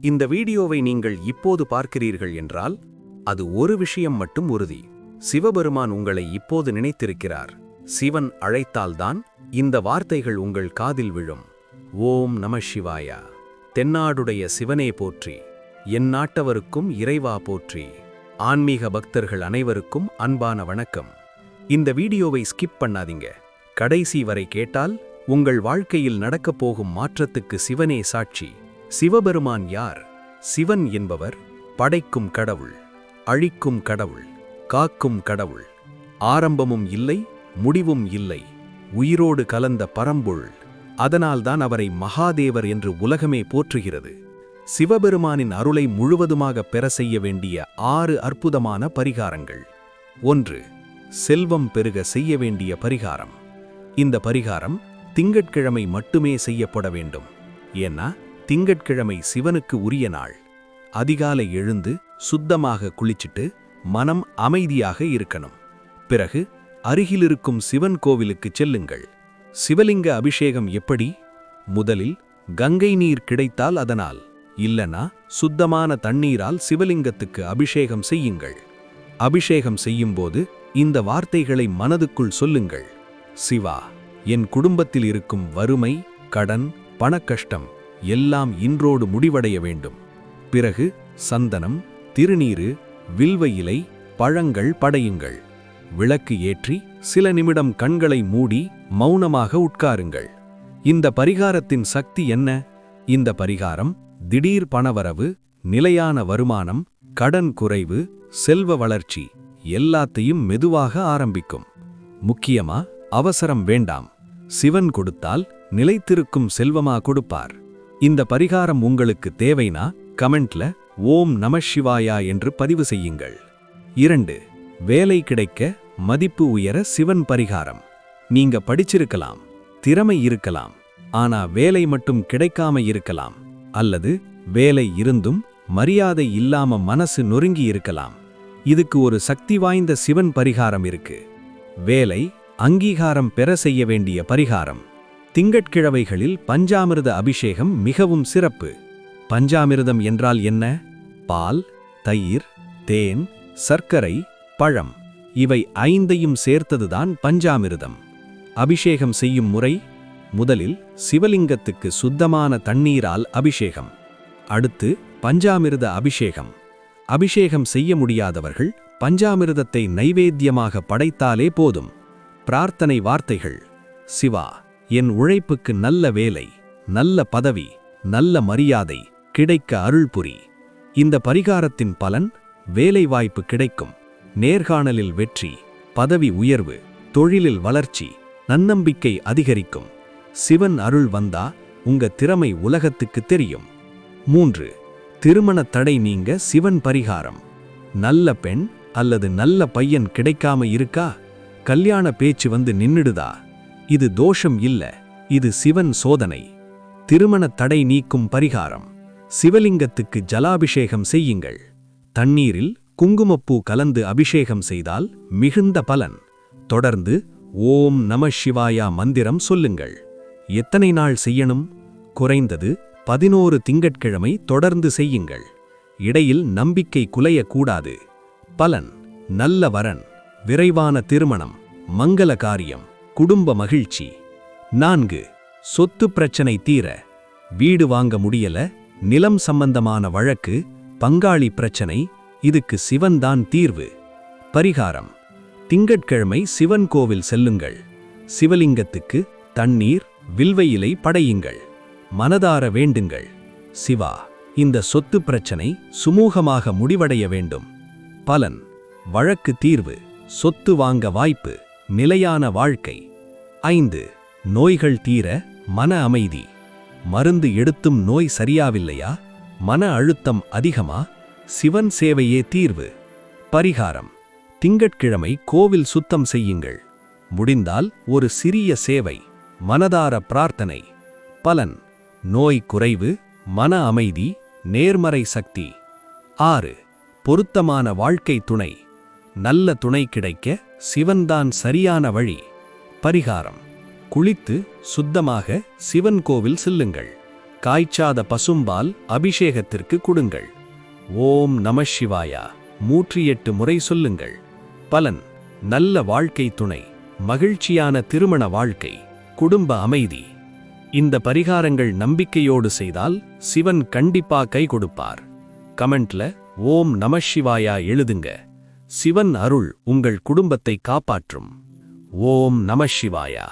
இந்த வீடியோவை நீங்கள் இப்போது பார்க்கிறீர்கள் என்றால் அது ஒரு விஷயம் மட்டும் உறுதி. சிவபெருமான் உங்களை இப்போது நினைத்திருக்கிறார். சிவன் அழைத்தால்தான் இந்த வார்த்தைகள் உங்கள் காதில் விழும். ஓம் நம சிவாயா. தென்னாடுடைய சிவனே போற்றி. என் நாட்டவருக்கும் இறைவா போற்றி. ஆன்மீக பக்தர்கள் அனைவருக்கும் அன்பான வணக்கம். இந்த வீடியோவை ஸ்கிப் பண்ணாதீங்க. கடைசி வரை கேட்டால் உங்கள் வாழ்க்கையில் நடக்கப் போகும் மாற்றத்துக்கு சிவனே சாட்சி. சிவபெருமான் யார்? சிவன் என்பவர் படைக்கும் கடவுள் அழிக்கும் கடவுள் காக்கும் கடவுள் ஆரம்பமும் இல்லை முடிவும் இல்லை உயிரோடு கலந்த பரம்பொருள். அதனால்தான் அவரை மகாதேவர் என்று உலகமே போற்றுகிறது. சிவபெருமானின் அருளை முழுவதுமாக பெற செய்ய வேண்டிய ஆறு அற்புதமான பரிகாரங்கள். ஒன்று செல்வம் பெருக செய்ய வேண்டிய பரிகாரம். இந்த பரிகாரம் திங்கட்கிழமை மட்டுமே செய்யப்பட வேண்டும். ஏன்னா திங்கட்கிழமை சிவனுக்கு உரிய நாள். அதிகாலை எழுந்து சுத்தமாக குளிச்சிட்டு மனம் அமைதியாக இருக்கணும். பிறகு அருகிலிருக்கும் சிவன் கோவிலுக்கு செல்லுங்கள். சிவலிங்க அபிஷேகம் எப்படி? முதலில் கங்கை நீர் கிடைத்தால் அதனால் இல்லனா சுத்தமான தண்ணீரால் சிவலிங்கத்துக்கு அபிஷேகம் செய்யுங்கள். அபிஷேகம் செய்யும்போது இந்த வார்த்தைகளை மனதுக்குள் சொல்லுங்கள். சிவா என் குடும்பத்தில் இருக்கும் வறுமை கடன் பணக்கஷ்டம் எல்லாம் இன்றோடு முடிவடைய வேண்டும். பிறகு சந்தனம் திருநீரு வில்வ இலை பழங்கள் படையுங்கள். விளக்கு ஏற்றி சில நிமிடம் கண்களை மூடி மௌனமாக உட்காருங்கள். இந்த பரிகாரத்தின் சக்தி என்ன? இந்த பரிகாரம் திடீர் பணவரவு நிலையான வருமானம் கடன் குறைவு செல்வ வளர்ச்சி எல்லாத்தையும் மெதுவாக ஆரம்பிக்கும். முக்கியமா அவசரம் வேண்டாம். சிவன் கொடுத்தால் நிலைத்திருக்கும் செல்வமா கொடுப்பார். இந்த பரிகாரம் உங்களுக்கு தேவைனா கமெண்ட்ல ஓம் நம சிவாயா என்று பதிவு செய்யுங்கள். இரண்டு வேலை கிடைக்க மதிப்பு உயர சிவன் பரிகாரம். நீங்க படிச்சிருக்கலாம் திறமை இருக்கலாம் ஆனா வேலை மட்டும் கிடைக்காம இருக்கலாம் அல்லது வேலை இருந்தும் மரியாதை இல்லாம மனசு நொறுங்கி இருக்கலாம். இதுக்கு ஒரு சக்தி வாய்ந்த சிவன் பரிகாரம் இருக்கு. வேலை அங்கீகாரம் பெற செய்ய வேண்டிய பரிகாரம். திங்கட்கிழமைகளில் பஞ்சாமிர்த அபிஷேகம் மிகவும் சிறப்பு. பஞ்சாமிர்தம் என்றால் என்ன? பால் தயிர் தேன் சர்க்கரை பழம். இவை ஐந்தையும் சேர்த்ததுதான் பஞ்சாமிர்தம். அபிஷேகம் செய்யும் முறை முதலில் சிவலிங்கத்துக்கு சுத்தமான தண்ணீரால் அபிஷேகம். அடுத்து பஞ்சாமிர்த அபிஷேகம். அபிஷேகம் செய்ய முடியாதவர்கள் பஞ்சாமிர்தத்தை நைவேத்தியமாக படைத்தாலே போதும். பிரார்த்தனை வார்த்தைகள். சிவா என் உழைப்புக்கு நல்ல வேலை நல்ல பதவி நல்ல மரியாதை கிடைக்க அருள்புரி. இந்த பரிகாரத்தின் பலன் வேலைவாய்ப்பு கிடைக்கும். நேர்காணலில் வெற்றி பதவி உயர்வு தொழிலில் வளர்ச்சி நன்னம்பிக்கை அதிகரிக்கும். சிவன் அருள் வந்தா உங்க திறமை உலகத்துக்கு தெரியும். மூன்று திருமண தடை நீங்க சிவன் பரிகாரம். நல்ல பெண் அல்லது நல்ல பையன் கிடைக்காம இருக்கா? கல்யாண பேச்சு வந்து நின்னுடுதா? இது தோஷம் இல்ல இது சிவன் சோதனை. திருமண தடை நீக்கும் பரிகாரம். சிவலிங்கத்துக்கு ஜலாபிஷேகம் செய்யுங்கள். தண்ணீரில் குங்குமப்பூ கலந்து அபிஷேகம் செய்தால் மிகுந்த பலன். தொடர்ந்து ஓம் நம சிவாயா மந்திரம் சொல்லுங்கள். எத்தனை நாள் செய்யணும்? குறைந்தது பதினோரு திங்கட்கிழமை தொடர்ந்து செய்யுங்கள். இடையில் நம்பிக்கை குலையக்கூடாது. பலன் நல்ல வரன் விரைவான திருமணம் மங்கள காரியம். குடும்ப மகிழ்ச்சி. நான்கு சொத்து பிரச்சனை தீர வீடு வாங்க முடியல நிலம் சம்பந்தமான வழக்கு பங்காளி பிரச்சனை இதுக்கு சிவன்தான் தீர்வு. பரிகாரம் திங்கட்கிழமை சிவன் கோவில் செல்லுங்கள். சிவலிங்கத்துக்கு தண்ணீர் வில்வையிலை படையுங்கள். மனதார வேண்டுங்கள். சிவா இந்த சொத்து பிரச்சனை சுமூகமாக முடிவடைய வேண்டும். பலன் வழக்கு தீர்வு சொத்து வாங்க வாய்ப்பு. நிலையான வாழ்க்கை. ஐந்து நோய்கள் தீர மன அமைதி. மருந்து எடுத்தும் நோய் சரியாவில்லையா? மன அழுத்தம் அதிகமா? சிவன் சேவையே தீர்வு. பரிகாரம். திங்கட்கிழமை கோவில் சுத்தம் செய்யுங்கள். முடிந்தால் ஒரு சிறிய சேவை மனதார பிரார்த்தனை. பலன். நோய் குறைவு மன அமைதி நேர்மறை சக்தி. ஆறு பொருத்தமான வாழ்க்கை துணை. நல்ல துணை கிடைக்க சிவன்தான் சரியான வழி. பரிகாரம். குளித்து சுத்தமாக சிவன் கோவில் செல்லுங்கள். காய்ச்சாத பசும்பால் அபிஷேகத்திற்கு கொடுங்கள். ஓம் நம சிவாயா. மூற்றி எட்டு முறை சொல்லுங்கள். பலன். நல்ல வாழ்க்கை துணை. மகிழ்ச்சியான திருமண வாழ்க்கை. குடும்ப அமைதி. இந்த பரிகாரங்கள் நம்பிக்கையோடு செய்தால் சிவன் கண்டிப்பா கை கொடுப்பார். கமெண்ட்ல ஓம் நம சிவாயா எழுதுங்க. சிவன் அருள் உங்கள் குடும்பத்தை காப்பாற்றும். ஓம் நம சிவாயா.